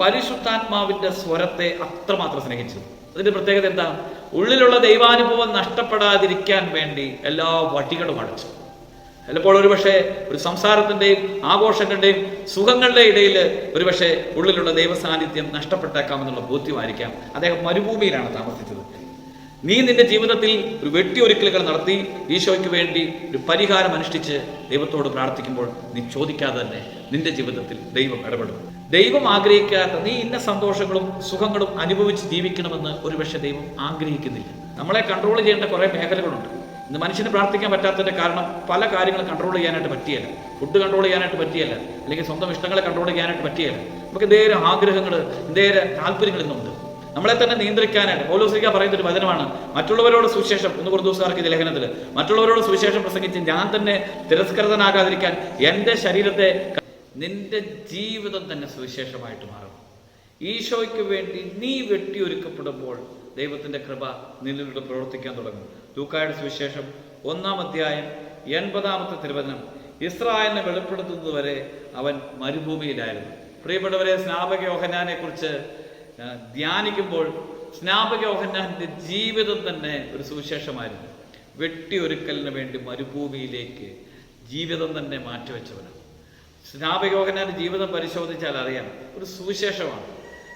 പരിശുദ്ധാത്മാവിന്റെ സ്വരത്തെ അത്രമാത്രം സ്നേഹിച്ചു അതിന്റെ പ്രത്യേകത എന്താ? ഉള്ളിലുള്ള ദൈവാനുഭവം നഷ്ടപ്പെടാതിരിക്കാൻ വേണ്ടി എല്ലാ വട്ടികളും അടച്ചു. ചിലപ്പോൾ ഒരുപക്ഷെ ഒരു സംസാരത്തിന്റെയും ആഘോഷങ്ങളുടെയും സുഖങ്ങളുടെ ഇടയിൽ ഒരുപക്ഷെ ഉള്ളിലുള്ള ദൈവസാന്നിധ്യം നഷ്ടപ്പെട്ടേക്കാം നഷ്ടപ്പെട്ടേക്കാമെന്നുള്ള ബോധ്യമായിരിക്കാം. അദ്ദേഹം മരുഭൂമിയിലാണ് താമസിച്ചത്. നീ നിന്റെ ജീവിതത്തിൽ ഒരു വെട്ടിയൊരുക്കലുകൾ നടത്തി ഈശോയ്ക്ക് വേണ്ടി ഒരു പരിഹാരം അനുഷ്ഠിച്ച് ദൈവത്തോട് പ്രാർത്ഥിക്കുമ്പോൾ നീ ചോദിക്കാതെ തന്നെ നിന്റെ ജീവിതത്തിൽ ദൈവം ഇടപെടും. ദൈവം ആഗ്രഹിക്കാത്ത നീ ഇന്ന സന്തോഷങ്ങളും സുഖങ്ങളും അനുഭവിച്ച് ജീവിക്കണമെന്ന് ഒരുപക്ഷെ ദൈവം ആഗ്രഹിക്കുന്നില്ല. നമ്മളെ കൺട്രോൾ ചെയ്യേണ്ട കുറേ മേഖലകളുണ്ട്. ഇന്ന് മനുഷ്യന് പ്രാർത്ഥിക്കാൻ പറ്റാത്തതിന്റെ കാരണം പല കാര്യങ്ങളും കൺട്രോൾ ചെയ്യാനായിട്ട് പറ്റിയല്ല. ഫുഡ് കൺട്രോൾ ചെയ്യാനായിട്ട് പറ്റിയല്ല. അല്ലെങ്കിൽ സ്വന്തം ഇഷ്ടങ്ങളെ കൺട്രോൾ ചെയ്യാനായിട്ട് പറ്റിയല്ല. നമുക്ക് എന്തേലും ആഗ്രഹങ്ങൾ എന്തേലും താല്പര്യങ്ങൾ ഇന്നുണ്ട്. നമ്മളെ തന്നെ നിയന്ത്രിക്കാനായിട്ട് പൗലോസിക പറയുന്ന ഒരു വചനമാണ് മറ്റുള്ളവരോട് സുവിശേഷം ഒന്ന് കുറദൂസാർക്ക് ഈ ലേഖനത്തിൽ മറ്റുള്ളവരോട് സുവിശേഷം പ്രസംഗിച്ച് ഞാൻ തന്നെ തിരസ്കൃതനാകാതിരിക്കാൻ എന്റെ ശരീരത്തെ നിന്റെ ജീവിതം തന്നെ സുവിശേഷമായിട്ട് മാറും. ഈശോയ്ക്ക് വേണ്ടി നീ വെട്ടിയൊരുക്കപ്പെടുമ്പോൾ ദൈവത്തിന്റെ കൃപ നിന്നിലൂടെ പ്രവർത്തിക്കാൻ തുടങ്ങും. ലൂക്കായുടെ സുവിശേഷം ഒന്നാം അധ്യായം എൺപതാമത്തെ തിരുവചനം. ഇസ്രായേലിനെ വെളിപ്പെടുത്തുന്നതുവരെ അവൻ മരുഭൂമിയിലായിരുന്നു. പ്രിയപ്പെട്ടവരെ സ്നാപക യോഹനാനെ കുറിച്ച് ധ്യാനിക്കുമ്പോൾ സ്നാപക യോഹന്നാന്റെ ജീവിതം തന്നെ ഒരു സുവിശേഷമായിരുന്നു. വെട്ടിയൊരുക്കലിന് വേണ്ടി മരുഭൂമിയിലേക്ക് ജീവിതം തന്നെ മാറ്റിവെച്ചവനാണ്. സ്നാപകയോഹന്നാന്റെ ജീവിതം പരിശോധിച്ചാൽ അറിയാം. ഒരു സുവിശേഷമാണ്.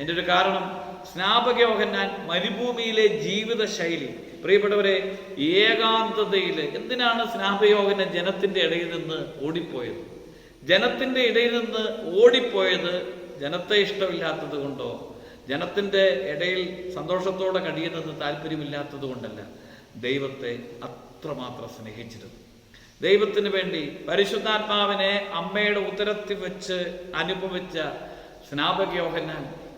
എന്റെ ഒരു കാരണം സ്നാപകയോഹന്നാൻ മരുഭൂമിയിലെ ജീവിത ശൈലി പ്രിയപ്പെട്ടവരെ ഏകാന്തതയിൽ എന്തിനാണ് സ്നാപകയോഹന ജനത്തിന്റെ ഇടയിൽ നിന്ന് ഓടിപ്പോയത്? ജനത്തിന്റെ ഇടയിൽ നിന്ന് ഓടിപ്പോയത് ജനത്തെ ഇഷ്ടമില്ലാത്തത് കൊണ്ടോ? ജനത്തിന്റെ ഇടയിൽ സന്തോഷത്തോടെ കഴിയുന്നത് താല്പര്യമില്ലാത്തത് കൊണ്ടല്ല. ദൈവത്തെ അത്രമാത്രം സ്നേഹിച്ചിരുന്നു. ദൈവത്തിന് വേണ്ടി പരിശുദ്ധാത്മാവിനെ അമ്മയുടെ ഉത്തരത്തിൽ വെച്ച് അനുഭവിച്ച സ്നാപക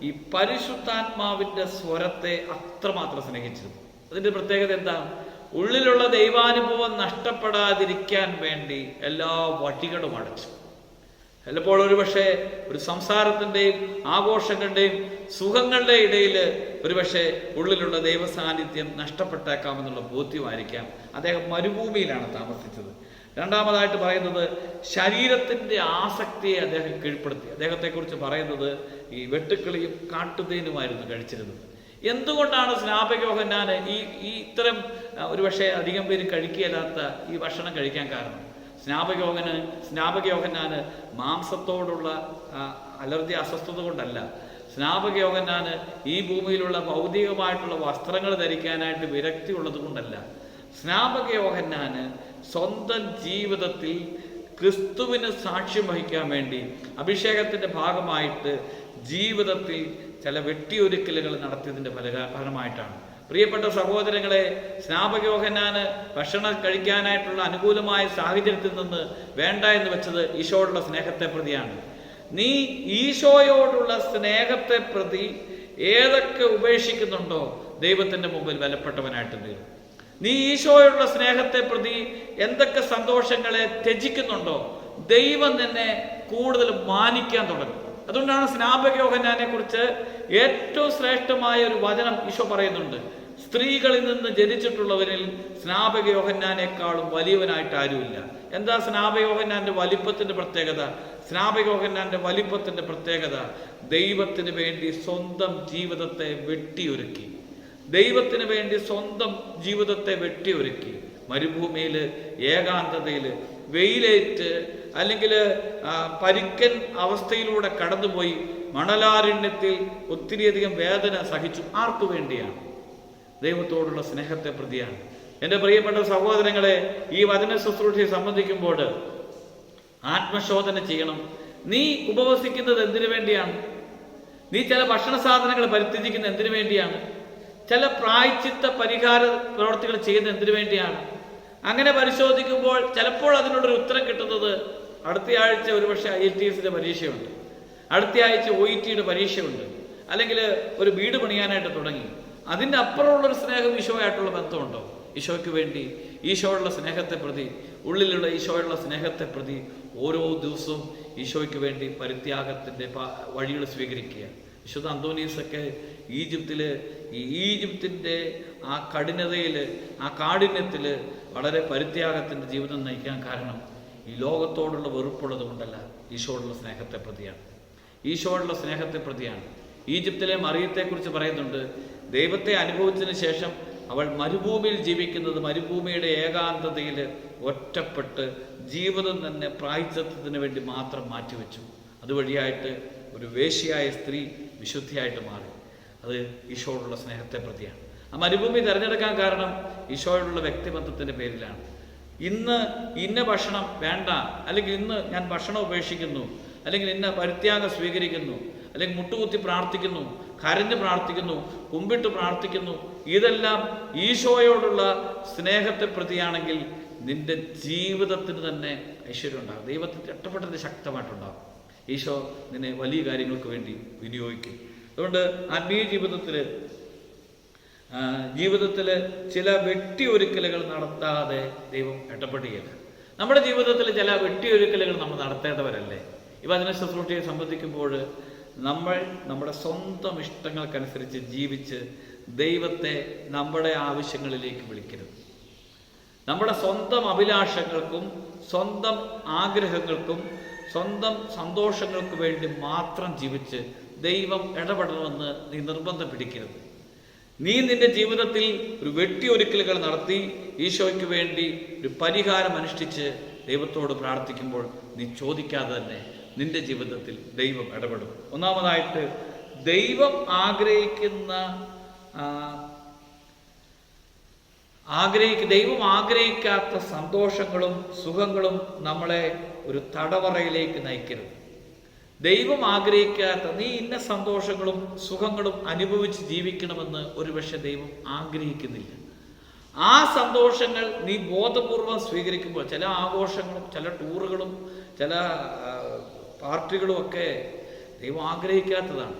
ഈ പരിശുദ്ധാത്മാവിന്റെ സ്വരത്തെ അത്രമാത്രം സ്നേഹിച്ചിരുന്നു. അതിന്റെ പ്രത്യേകത എന്താ? ഉള്ളിലുള്ള ദൈവാനുഭവം നഷ്ടപ്പെടാതിരിക്കാൻ വേണ്ടി എല്ലാ വഴികളും അടച്ചു. ചിലപ്പോൾ ഒരുപക്ഷെ ഒരു സംസാരത്തിന്റെയും ആഘോഷങ്ങളുടെയും സുഖങ്ങളുടെ ഇടയിൽ ഒരുപക്ഷെ ഉള്ളിലുള്ള ദൈവസാന്നിധ്യം നഷ്ടപ്പെട്ടേക്കാമെന്നുള്ള ബോധ്യമായിരിക്കാം. അദ്ദേഹം മരുഭൂമിയിലാണ് താമസിച്ചത്. രണ്ടാമതായിട്ട് പറയുന്നത് ശരീരത്തിന്റെ ആസക്തിയെ അദ്ദേഹം കീഴ്പ്പെടുത്തി. അദ്ദേഹത്തെക്കുറിച്ച് പറയുന്നത് ഈ വെട്ടുക്കിളിയും കാട്ടുതേനുമായിരുന്നു കഴിച്ചിരുന്നത്. എന്തുകൊണ്ടാണ് സ്നാപകയോഹന്നാൻ ഈ ഈ ഇത്തരം ഒരു ഒരുപക്ഷെ അധികം പേര് കഴിക്കുകയില്ലാത്ത ഈ ഭക്ഷണം കഴിക്കാൻ കാരണം? സ്നാപകയോഹന് സ്നാപകയോഹന്നാന് മാംസത്തോടുള്ള അലർജി അസ്വസ്ഥത കൊണ്ടല്ല. സ്നാപകയോഹന്നാന് ഈ ഭൂമിയിലുള്ള ഭൗതികമായിട്ടുള്ള വസ്ത്രങ്ങൾ ധരിക്കാനായിട്ട് വിരക്തി ഉള്ളത് കൊണ്ടല്ല സ്നാപകയോഹന്നാന് സ്വന്തം ജീവിതത്തിൽ ക്രിസ്തുവിന് സാക്ഷ്യം വഹിക്കാൻ വേണ്ടി അഭിഷേകത്തിന്റെ ഭാഗമായിട്ട് ജീവിതത്തിൽ ചില വെട്ടിയൊരുക്കലുകൾ നടത്തിയതിന്റെ ഫല- ഫലമായിട്ടാണ്. പ്രിയപ്പെട്ട സഹോദരങ്ങളെ സ്നാപകയോഹനാന് ഭക്ഷണം കഴിക്കാനായിട്ടുള്ള അനുകൂലമായ സാഹചര്യത്തിൽ നിന്ന് വേണ്ട എന്ന് വെച്ചത് ഈശോയോടുള്ള സ്നേഹത്തെ പ്രതിയാണ്. നീ ഈശോയോടുള്ള സ്നേഹത്തെ പ്രതി ഏതൊക്കെ ഉപേക്ഷിക്കുന്നുണ്ടോ ദൈവത്തിന്റെ മുമ്പിൽ വിലപ്പെട്ടവനായിട്ട് തീരും. നീ ഈശോയുള്ള സ്നേഹത്തെ പ്രതി എന്തൊക്കെ സന്തോഷങ്ങളെ ത്യജിക്കുന്നുണ്ടോ ദൈവം നിന്നെ കൂടുതൽ മാനിക്കാൻ തുടങ്ങും. അതുകൊണ്ടാണ് സ്നാപകയോഹനാനെ കുറിച്ച് ഏറ്റവും ശ്രേഷ്ഠമായ ഒരു വചനം ഈശോ പറയുന്നുണ്ട്. സ്ത്രീകളിൽ നിന്ന് ജനിച്ചിട്ടുള്ളവരിൽ സ്നാപകയോഹന്നാനേക്കാളും വലിയവനായിട്ട് ആരുമില്ല. എന്താ സ്നാപകയോഹന്നാന്റെ വലിപ്പത്തിന്റെ പ്രത്യേകത? സ്നാപകയോഹന്നാന്റെ വലിപ്പത്തിന്റെ പ്രത്യേകത ദൈവത്തിന് വേണ്ടി സ്വന്തം ജീവിതത്തെ വെട്ടിയൊരുക്കി. ദൈവത്തിന് വേണ്ടി സ്വന്തം ജീവിതത്തെ വെട്ടിയൊരുക്കി. മരുഭൂമിയിൽ ഏകാന്തതയിൽ വെയിലേറ്റ് അല്ലെങ്കിൽ പരിക്കൻ അവസ്ഥയിലൂടെ കടന്നുപോയി മണലാരണ്യത്തിൽ ഒത്തിരിയധികം വേദന സഹിച്ചു. ആർക്കു വേണ്ടിയാണ്? ദൈവത്തോടുള്ള സ്നേഹത്തെ പ്രതിയാണ്. എന്റെ പ്രിയപ്പെട്ട സഹോദരങ്ങളെ ഈ വചന ശുശ്രൂഷയെ സംബന്ധിക്കുമ്പോൾ ആത്മശോധന ചെയ്യണം. നീ ഉപവസിക്കുന്നത് എന്തിനു വേണ്ടിയാണ്? നീ ചില ഭക്ഷണ സാധനങ്ങൾ പരിത്യജിക്കുന്നത് എന്തിനു വേണ്ടിയാണ്? ചില പ്രായച്ചിത്ത പരിഹാര പ്രവർത്തികൾ ചെയ്യുന്ന എന്തിനു വേണ്ടിയാണ്? അങ്ങനെ പരിശോധിക്കുമ്പോൾ ചിലപ്പോൾ അതിനുള്ളൊരു ഉത്തരം കിട്ടുന്നത് അടുത്ത ആഴ്ച ഒരുപക്ഷെ ഐ ടി എസിന്റെ പരീക്ഷയുണ്ട്. അടുത്ത ആഴ്ച ഒ ഇ ടിയുടെ പരീക്ഷയുണ്ട്. അല്ലെങ്കിൽ ഒരു വീട് പണിയാനായിട്ട് തുടങ്ങി. അതിന്റെ അപ്പുറമുള്ളൊരു സ്നേഹം ഈശോയായിട്ടുള്ള ബന്ധമുണ്ടോ? ഈശോയ്ക്ക് വേണ്ടി ഈശോയുള്ള സ്നേഹത്തെ പ്രതി ഉള്ളിലുള്ള ഈശോയുള്ള സ്നേഹത്തെ പ്രതി ഓരോ ദിവസവും ഈശോയ്ക്ക് വേണ്ടി പരിത്യാഗത്തിന്റെ വഴികൾ സ്വീകരിക്കുക. വിശുദ്ധ അന്തോനീസൊക്കെ ഈജിപ്തിൽ ഈ ഈജിപ്തിന്റെ ആ കഠിനതയിൽ ആ കാഠിന്യത്തിൽ വളരെ പരിത്യാഗത്തിന്റെ ജീവിതം നയിക്കാൻ കാരണം ഈ ലോകത്തോടുള്ള വെറുപ്പുള്ളത് കൊണ്ടല്ല ഈശോടുള്ള സ്നേഹത്തെ പ്രതിയാണ്. ഈശോടുള്ള സ്നേഹത്തെ പ്രതിയാണ്. ഈജിപ്തിലെ മറിയത്തെക്കുറിച്ച് പറയുന്നുണ്ട് ദൈവത്തെ അനുഭവിച്ചതിന് ശേഷം അവൾ മരുഭൂമിയിൽ ജീവിക്കുന്നത് മരുഭൂമിയുടെ ഏകാന്തതയിൽ ഒറ്റപ്പെട്ട് ജീവിതം തന്നെ പ്രായച്ചത്വത്തിന് വേണ്ടി മാത്രം മാറ്റിവെച്ചു. അതുവഴിയായിട്ട് ഒരു വേശിയായ സ്ത്രീ വിശുദ്ധിയായിട്ട് മാറി. അത് ഈശോയോടുള്ള സ്നേഹത്തെ പ്രതിയാണ്. ആ മരുഭൂമി തിരഞ്ഞെടുക്കാൻ കാരണം ഈശോയോടുള്ള വ്യക്തിബന്ധത്തിന്റെ പേരിലാണ്. ഇന്ന് ഇന്ന ഭക്ഷണം വേണ്ട അല്ലെങ്കിൽ ഇന്ന് ഞാൻ ഭക്ഷണം ഉപേക്ഷിക്കുന്നു അല്ലെങ്കിൽ ഇന്ന പരിത്യാഗം സ്വീകരിക്കുന്നു അല്ലെങ്കിൽ മുട്ടുകുത്തി പ്രാർത്ഥിക്കുന്നു കരഞ്ഞ് പ്രാർത്ഥിക്കുന്നു കുമ്പിട്ട് പ്രാർത്ഥിക്കുന്നു ഇതെല്ലാം ഈശോയോടുള്ള സ്നേഹത്തെ പ്രതിയാണെങ്കിൽ നിന്റെ ജീവിതത്തിന് തന്നെ ഐശ്വര്യം ഉണ്ടാകും ദൈവത്തിന് ഇഷ്ടപ്പെട്ടത് ശക്തമായിട്ടുണ്ടാകും. ഈശോ നിന്നെ വലിയ കാര്യങ്ങൾക്ക് വേണ്ടി വിനിയോഗിക്കും. അതുകൊണ്ട് ആത്മീയ ജീവിതത്തിൽ ജീവിതത്തിൽ ചില വെട്ടി വെട്ടിയൊരുക്കലുകൾ നടത്താതെ ദൈവം ഇടപെടുകയില്ല. നമ്മുടെ ജീവിതത്തിൽ ചില വെട്ടി വെട്ടിയൊരുക്കലുകൾ നമ്മൾ നടത്തേണ്ടവരല്ലേ? ഇവ അതിനെ ശുശ്രൂഷയെ സംബന്ധിക്കുമ്പോൾ നമ്മൾ നമ്മുടെ സ്വന്തം ഇഷ്ടങ്ങൾക്കനുസരിച്ച് ജീവിച്ച് ദൈവത്തെ നമ്മുടെ ആവശ്യങ്ങളിലേക്ക് വിളിക്കരുത്. നമ്മുടെ സ്വന്തം അഭിലാഷങ്ങൾക്കും സ്വന്തം ആഗ്രഹങ്ങൾക്കും സ്വന്തം സന്തോഷങ്ങൾക്കു വേണ്ടി മാത്രം ജീവിച്ച് ദൈവം ഇടപെടണമെന്ന് നീ നിർബന്ധം പിടിക്കരുത്. നീ നിന്റെ ജീവിതത്തിൽ ഒരു വെട്ടിയൊരുക്കലുകൾ നടത്തി ഈശോയ്ക്ക് വേണ്ടി ഒരു പരിഹാരം അനുഷ്ഠിച്ച് ദൈവത്തോട് പ്രാർത്ഥിക്കുമ്പോൾ നീ ചോദിക്കാതെ തന്നെ നിന്റെ ജീവിതത്തിൽ ദൈവം ഇടപെടും. ഒന്നാമതായിട്ട് ദൈവം ആഗ്രഹിക്കുന്ന ആഗ്രഹിക്ക ദൈവം ആഗ്രഹിക്കാത്ത സന്തോഷങ്ങളും സുഖങ്ങളും നമ്മളെ ഒരു തടവറയിലേക്ക് നയിക്കരുത്. ദൈവം ആഗ്രഹിക്കാത്ത നീ ഇന്ന സന്തോഷങ്ങളും സുഖങ്ങളും അനുഭവിച്ച് ജീവിക്കണമെന്ന് ഒരുപക്ഷെ ദൈവം ആഗ്രഹിക്കുന്നില്ല. ആ സന്തോഷങ്ങൾ നീ ബോധപൂർവം സ്വീകരിക്കുമ്പോൾ ചില ആഘോഷങ്ങളും ചില ടൂറുകളും ചില പാർട്ടികളും ഒക്കെ ദൈവം ആഗ്രഹിക്കാത്തതാണ്.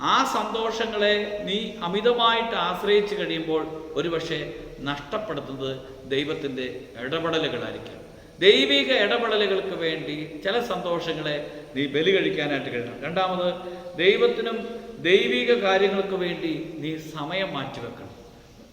ആ സന്തോഷങ്ങളെ നീ അമിതമായിട്ട് ആശ്രയിച്ചു കഴിയുമ്പോൾ ഒരുപക്ഷെ നഷ്ടപ്പെടുത്തുന്നത് ദൈവത്തിന്റെ ഇടപെടലുകളായിരിക്കാം. ദൈവിക ഇടപെടലുകൾക്ക് വേണ്ടി ചില സന്തോഷങ്ങളെ നീ ബലി കഴിക്കാനായിട്ട് കഴിയണം. രണ്ടാമത് ദൈവത്തിനും ദൈവിക കാര്യങ്ങൾക്ക് വേണ്ടി നീ സമയം മാറ്റിവെക്കണം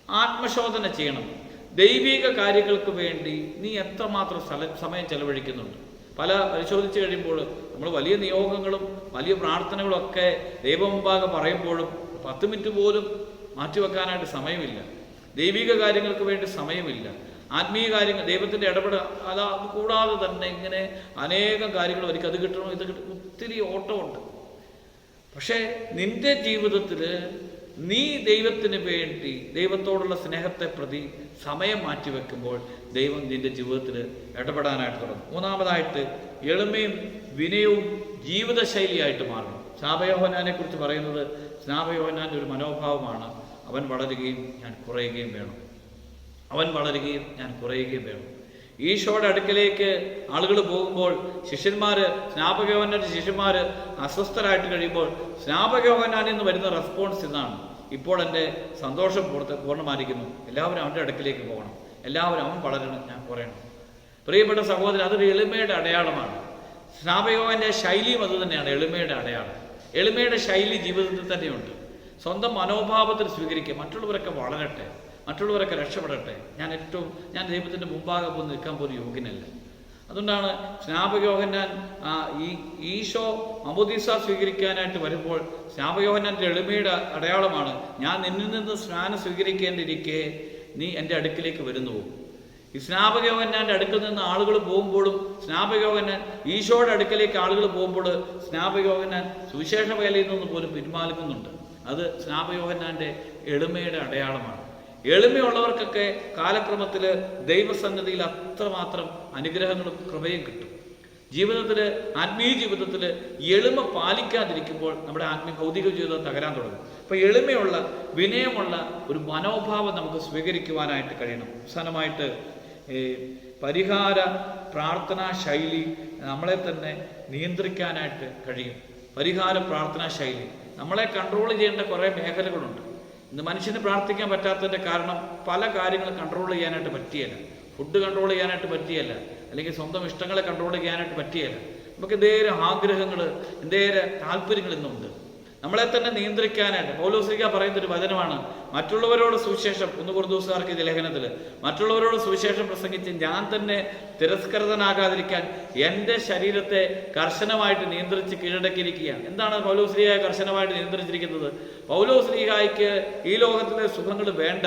ആത്മശോധന ചെയ്യണം. ദൈവിക കാര്യങ്ങൾക്ക് വേണ്ടി നീ എത്രമാത്രം സമയം ചെലവഴിക്കുന്നുണ്ട്. പല പരിശോധിച്ച് കഴിയുമ്പോൾ നമ്മൾ വലിയ നിയോഗങ്ങളും വലിയ പ്രാർത്ഥനകളും ഒക്കെ ദൈവമുമ്പാകെ പറയുമ്പോഴും പത്ത് മിനിറ്റ് പോലും മാറ്റിവെക്കാനായിട്ട് സമയമില്ല. ദൈവിക കാര്യങ്ങൾക്ക് വേണ്ടി സമയമില്ല. ആത്മീയ കാര്യങ്ങൾ ദൈവത്തിന്റെ ഇടപെടൽ അത് കൂടാതെ തന്നെ ഇങ്ങനെ അനേകം കാര്യങ്ങൾ അവർക്ക് അത് കിട്ടണം ഇത് കിട്ടണം ഒത്തിരി ഓട്ടമുണ്ട്. പക്ഷേ നിന്റെ ജീവിതത്തിൽ നീ ദൈവത്തിന് വേണ്ടി ദൈവത്തോടുള്ള സ്നേഹത്തെ പ്രതി സമയം മാറ്റിവെക്കുമ്പോൾ ദൈവം നിന്റെ ജീവിതത്തിൽ ഇടപെടാനായിട്ട് തുടങ്ങും. മൂന്നാമതായിട്ട് എളിമയും വിനയവും ജീവിതശൈലിയായിട്ട് മാറണം. സ്നാപയോഹനാനെ കുറിച്ച് പറയുന്നത് സ്നാപയോഹനാന്റെ ഒരു മനോഭാവമാണ്. അവൻ വളരുകയും ഞാൻ കുറയുകയും വേണം. അവൻ വളരുകയും ഞാൻ കുറയുകയും വേണം. ഈശോയുടെ അടുക്കലേക്ക് ആളുകൾ പോകുമ്പോൾ ശിഷ്യന്മാർ സ്നാപകയോഹനാന്റെ ശിഷ്യന്മാർ അസ്വസ്ഥരായിട്ട് കഴിയുമ്പോൾ സ്നാപകയോഹനാനിൽ നിന്ന് വരുന്ന റെസ്പോൺസ് ഇതാണ്. ഇപ്പോൾ എന്റെ സന്തോഷം പൂർത്ത പൂർണമായിരിക്കുന്നു. എല്ലാവരും അവന്റെ അടുക്കിലേക്ക് പോകണം. എല്ലാവരും അവൻ വളരണം ഞാൻ കുറയണം. പ്രിയപ്പെട്ട സഹോദരൻ അതൊരു എളിമയുടെ അടയാളമാണ്. സ്നാപകവന്റെ ശൈലിയും അത് തന്നെയാണ് എളിമയുടെ അടയാളം. എളിമയുടെ ശൈലി ജീവിതത്തിൽ തന്നെയുണ്ട്. സ്വന്തം മനോഭാവത്തിൽ സ്വീകരിക്കുക. മറ്റുള്ളവരൊക്കെ വളരട്ടെ മറ്റുള്ളവരൊക്കെ രക്ഷപ്പെടട്ടെ. ഞാൻ ഏറ്റവും ഞാൻ ദൈവത്തിന്റെ മുമ്പാകെ പോയി നിൽക്കാൻ പോലും യോഗ്യനല്ല. അതുകൊണ്ടാണ് സ്നാപകയോഹന്നാൻ ഈ ഈശോ അമുദീസ സ്വീകരിക്കാനായിട്ട് വരുമ്പോൾ സ്നാപകയോഹന്നാന്റെ എളിമയുടെ അടയാളമാണ് ഞാൻ നിന്നിൽ നിന്ന് സ്നാനം സ്വീകരിക്കേണ്ടിരിക്കെ നീ എന്റെ അടുക്കിലേക്ക് വരുന്നു ഈ സ്നാപകയോഹന്നാന്റെ അടുക്കൽ നിന്ന് ആളുകൾ പോകുമ്പോഴും സ്നാപകയോഹന്നാൻ ഈശോയുടെ അടുക്കലേക്ക് ആളുകൾ പോകുമ്പോൾ സ്നാപകയോഹന്നാൻ സുവിശേഷ വേലയിൽ നിന്ന് പോലും പിന്മാലുന്നുണ്ട് അത് സ്നാപയോഹന്നാന്റെ എളിമയുടെ അടയാളമാണ്. എളിമയുള്ളവർക്കൊക്കെ കാലക്രമത്തിൽ ദൈവസന്നതിയിൽ അത്രമാത്രം അനുഗ്രഹങ്ങളും കൃപയും കിട്ടും. ജീവിതത്തിൽ ആത്മീയ ജീവിതത്തിൽ എളിമ പാലിക്കാതിരിക്കുമ്പോൾ നമ്മുടെ ആത്മീയ ഭൗതിക ജീവിതം തകരാൻ തുടങ്ങും. അപ്പോൾ എളിമയുള്ള വിനയമുള്ള ഒരു മനോഭാവം നമുക്ക് സ്വീകരിക്കുവാനായിട്ട് കഴിയണം. അവസാനമായിട്ട് പരിഹാര പ്രാർത്ഥനാ ശൈലി നമ്മളെ തന്നെ നിയന്ത്രിക്കാനായിട്ട് കഴിയും. പരിഹാര പ്രാർത്ഥനാ ശൈലി. നമ്മളെ കൺട്രോൾ ചെയ്യേണ്ട കുറേ മേഖലകളുണ്ട്. ഇന്ന് മനുഷ്യന് പ്രാർത്ഥിക്കാൻ പറ്റാത്തതിന്റെ കാരണം പല കാര്യങ്ങളും കൺട്രോൾ ചെയ്യാനായിട്ട് പറ്റിയല്ല. ഫുഡ് കൺട്രോൾ ചെയ്യാനായിട്ട് പറ്റിയല്ല. അല്ലെങ്കിൽ സ്വന്തം ഇഷ്ടങ്ങളെ കൺട്രോൾ ചെയ്യാനായിട്ട് പറ്റിയല്ല. നമുക്ക് എന്തേലും ആഗ്രഹങ്ങൾ എന്തേലും താല്പര്യങ്ങൾ ഇന്നുണ്ട്. നമ്മളെ തന്നെ നിയന്ത്രിക്കാനായിട്ട്. പൗലോസിക പറയുന്ന ഒരു വചനമാണ് മറ്റുള്ളവരോട് സുവിശേഷം ഒന്ന് കുറച്ച് ദിവസക്കാർക്ക് ഇത് ലേഖനത്തിൽ മറ്റുള്ളവരോട് സുവിശേഷം പ്രസംഗിച്ച് ഞാൻ തന്നെ തിരസ്കൃതനാകാതിരിക്കാൻ എന്റെ ശരീരത്തെ കർശനമായിട്ട് നിയന്ത്രിച്ച് കീഴടക്കിയിരിക്കുകയാണ്. എന്താണ് പൗലോസ്ലിഹായ കർശനമായിട്ട് നിയന്ത്രിച്ചിരിക്കുന്നത്? പൗലോസ്ലിഹായ്ക്ക് ഈ ലോകത്തിലെ സുഖങ്ങൾ വേണ്ട.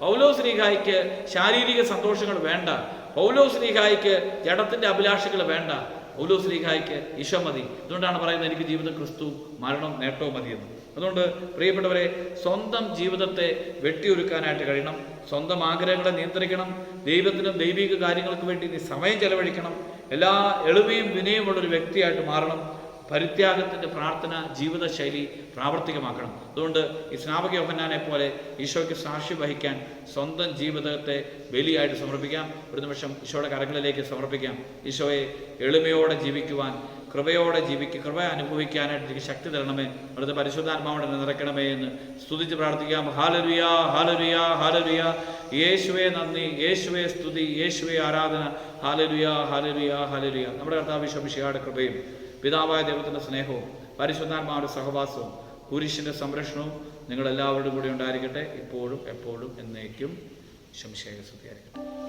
പൗലോസ്ലിഹായ്ക്ക് ശാരീരിക സന്തോഷങ്ങൾ വേണ്ട. പൗലോസ്ലിഹായ്ക്ക് ജഡത്തിന്റെ അഭിലാഷങ്ങൾ വേണ്ട. പൗലോസ്ലിഹായ്ക്ക് ഈശോ മതി. അതുകൊണ്ടാണ് പറയുന്നത് എനിക്ക് ജീവിതം ക്രിസ്തു മരണം നേട്ടവും മതിയെന്ന്. അതുകൊണ്ട് പ്രിയപ്പെട്ടവരെ സ്വന്തം ജീവിതത്തെ വെട്ടിയൊരുക്കാനായിട്ട് കഴിയണം. സ്വന്തം ആഗ്രഹങ്ങളെ നിയന്ത്രിക്കണം. ദൈവത്തിനും ദൈവിക കാര്യങ്ങൾക്ക് വേണ്ടി നീ സമയം ചെലവഴിക്കണം. എല്ലാ എളിമയും വിനയമുള്ള ഒരു വ്യക്തിയായിട്ട് മാറണം. പരിത്യാഗത്തിന്റെ പ്രാർത്ഥന ജീവിതശൈലി പ്രാവർത്തികമാക്കണം. അതുകൊണ്ട് ഈ സ്നാപക യോഹന്നാനെ പോലെ ഈശോയ്ക്ക് സാക്ഷി വഹിക്കാൻ സ്വന്തം ജീവിതത്തെ ബലിയായിട്ട് സമർപ്പിക്കാം. ഒരു നിമിഷം ഈശോയുടെ കരങ്ങളിലേക്ക് സമർപ്പിക്കാം. ഈശോയെ എളിമയോടെ ജീവിക്കുവാൻ കൃപയോടെ ജീവിക്കുക കൃപ അനുഭവിക്കാനായിട്ട് എനിക്ക് ശക്തി തരണമേ. അവിടുത്തെ പരിശുദ്ധാത്മാവോടെ നിറയ്ക്കണമേ എന്ന് സ്തുതിച്ച് പ്രാർത്ഥിക്കാം. ഹാലരുയ ഹാലരുയ ഹാലരുയ യേശുവെ നന്ദി യേശുവെ സ്തുതി യേശുവെ ആരാധന. ഹാലരുയ ഹാലരുയ ഹാലരുയ നമ്മുടെ കർത്താവ് ശംഷിയുടെ കൃപയും പിതാവായ ദൈവത്തിന്റെ സ്നേഹവും പരിശുദ്ധാത്മാവിന്റെ സഹവാസവും കുരിശിന്റെ സംരക്ഷണവും നിങ്ങളെല്ലാവരുടെ കൂടെ ഉണ്ടായിരിക്കട്ടെ. ഇപ്പോഴും എപ്പോഴും എന്നേക്കും. ശംശയ സ്തുതിയായിരിക്കട്ടെ